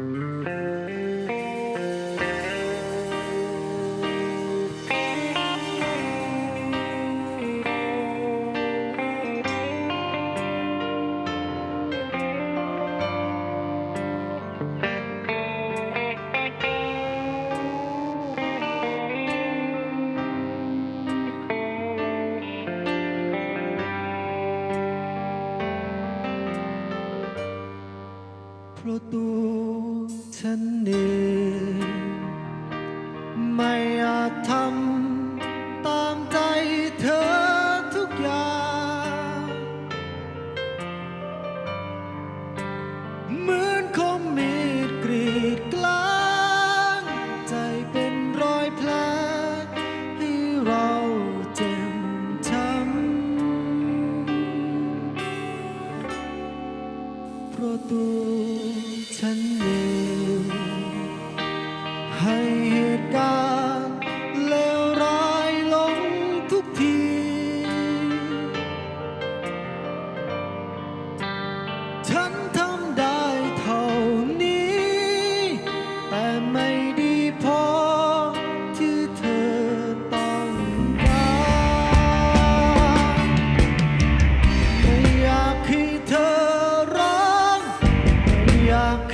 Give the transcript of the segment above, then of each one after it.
Mm-hmm. เพราะตัวฉันเอง ตัวฉันเองให้เหตุการณ์เลวร้ายลงทุกที ฉันท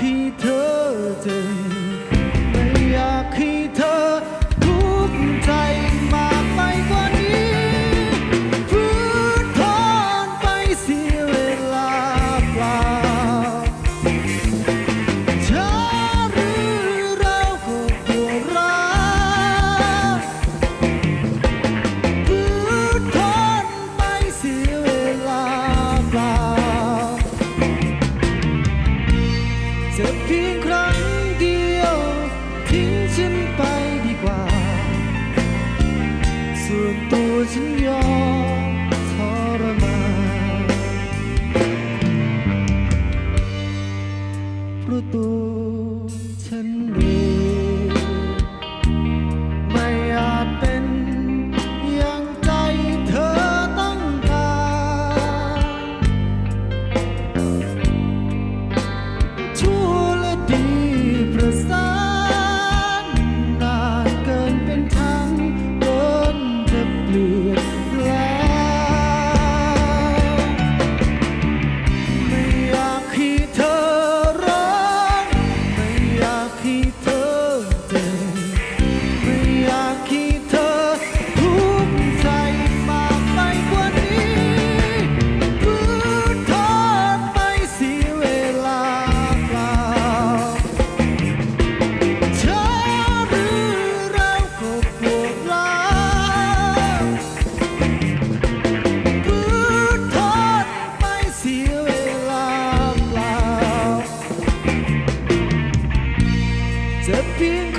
Peter. disappear